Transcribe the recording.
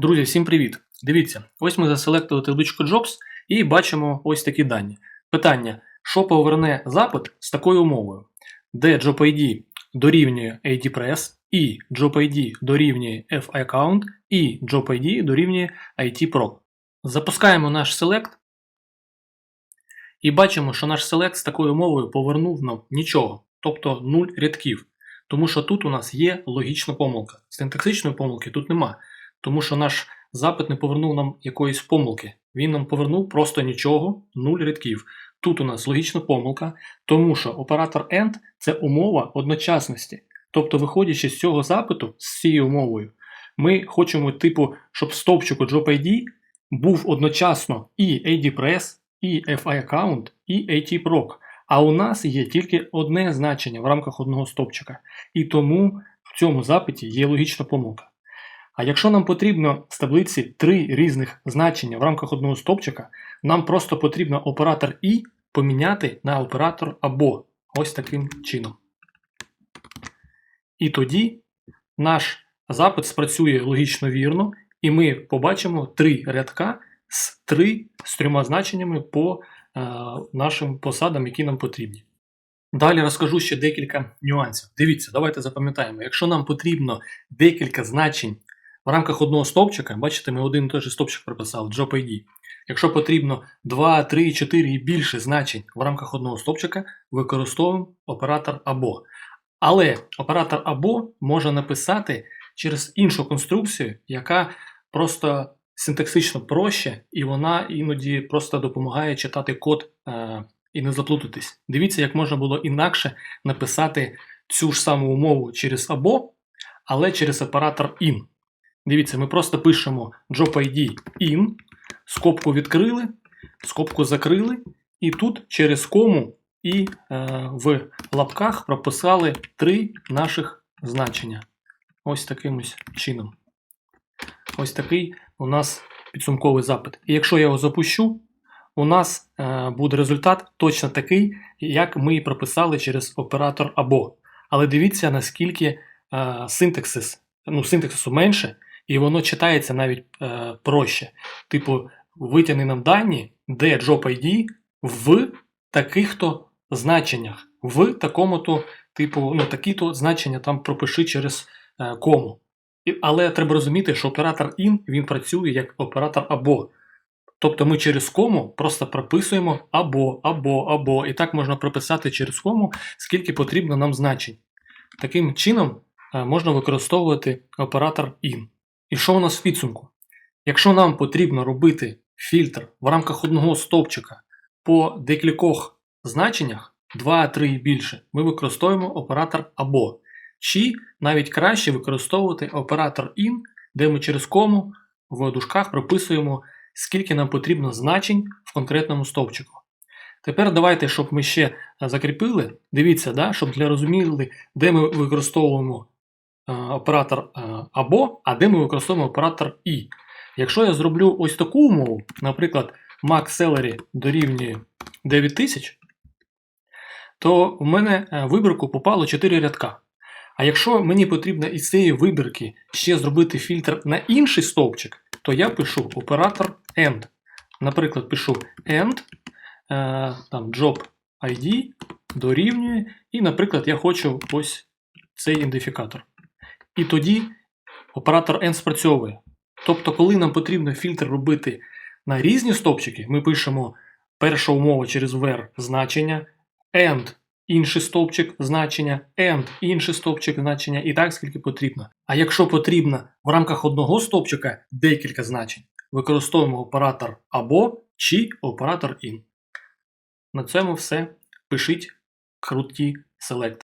Друзі, всім привіт! Дивіться, ось ми заселектили табличку Jobs і бачимо ось такі дані. Питання: що поверне запит з такою умовою, де Job ID дорівнює ADPress, і Job ID дорівнює FAccount, і Job ID дорівнює ITPro. Запускаємо наш Select і бачимо, що наш Select з такою умовою повернув нам нічого, тобто 0 рядків. Тому що тут у нас є логічна помилка. Синтаксичної помилки тут нема. Тому що наш запит не повернув нам якоїсь помилки. Він нам повернув просто нічого, нуль рядків. Тут у нас логічна помилка, тому що оператор AND – це умова одночасності. Тобто, виходячи з цього запиту, з цією умовою, ми хочемо, типу, щоб в стовпчику JobID був одночасно і ADPress, і FI-аккаунт, і ATProc. А у нас є тільки одне значення в рамках одного стовпчика. І тому в цьому запиті є логічна помилка. А якщо нам потрібно з таблиці три різних значення в рамках одного стовпчика, нам просто потрібно оператор І поміняти на оператор або ось таким чином. І тоді наш запит спрацює логічно вірно, і ми побачимо три рядка з три з трьома значеннями по е, нашим посадам, які нам потрібні. Далі розкажу ще декілька нюансів. Дивіться, давайте запам'ятаємо, якщо нам потрібно декілька значень в рамках одного стовпчика, бачите, ми один і той же стовпчик прописали, Job ID. Якщо потрібно 2, 3, 4 і більше значень в рамках одного стовпчика, використовуємо оператор або. Але оператор або може написати через іншу конструкцію, яка просто синтаксично проще, і вона іноді просто допомагає читати код е, і не заплутатись. Дивіться, як можна було інакше написати цю ж саму умову через або, але через оператор in. Дивіться, ми просто пишемо job ID in, скобку відкрили, скобку закрили, і тут через кому і е, в лапках прописали три наших значення. Ось таким ось чином. Ось такий у нас підсумковий запит. І якщо я його запущу, у нас е, буде результат точно такий, як ми і прописали через оператор або. Але дивіться, наскільки е, синтаксис, ну, синтаксису менше, і воно читається навіть е, проще. Типу, витягни нам дані, де job ID в таких-то значеннях, в такому-то, типу, ну, такі-то значення там пропиши через е, кому. І, але треба розуміти, що оператор IN він працює як оператор або. Тобто ми через кому просто прописуємо або, або, або. І так можна прописати через кому, скільки потрібно нам значень. Таким чином е, можна використовувати оператор IN. І що у нас в підсумку? Якщо нам потрібно робити фільтр в рамках одного стовпчика по декількох значеннях, 2, 3 і більше, ми використовуємо оператор або. Чи навіть краще використовувати оператор IN, де ми через кому в дужках прописуємо, скільки нам потрібно значень в конкретному стовпчику. Тепер давайте, щоб ми ще закріпили, дивіться, да, щоб для розуміли, де ми використовуємо оператор е, або, а де ми використовуємо оператор І. Якщо я зроблю ось таку умову, наприклад, max celery дорівнює 9000, то в мене в вибірку попало 4 рядка. А якщо мені потрібно із цієї вибірки ще зробити фільтр на інший стовпчик, то я пишу оператор AND. Наприклад, пишу AND, е, там job ID дорівнює, і, наприклад, я хочу ось цей ідентифікатор. І тоді оператор AND спрацьовує. Тобто, коли нам потрібно фільтр робити на різні стовпчики, ми пишемо перша умова через ver значення, AND інший стовпчик значення, AND інший стовпчик значення і так скільки потрібно. А якщо потрібно в рамках одного стовпчика декілька значень, використовуємо оператор або чи оператор IN. На цьому все. Пишіть круті селекти.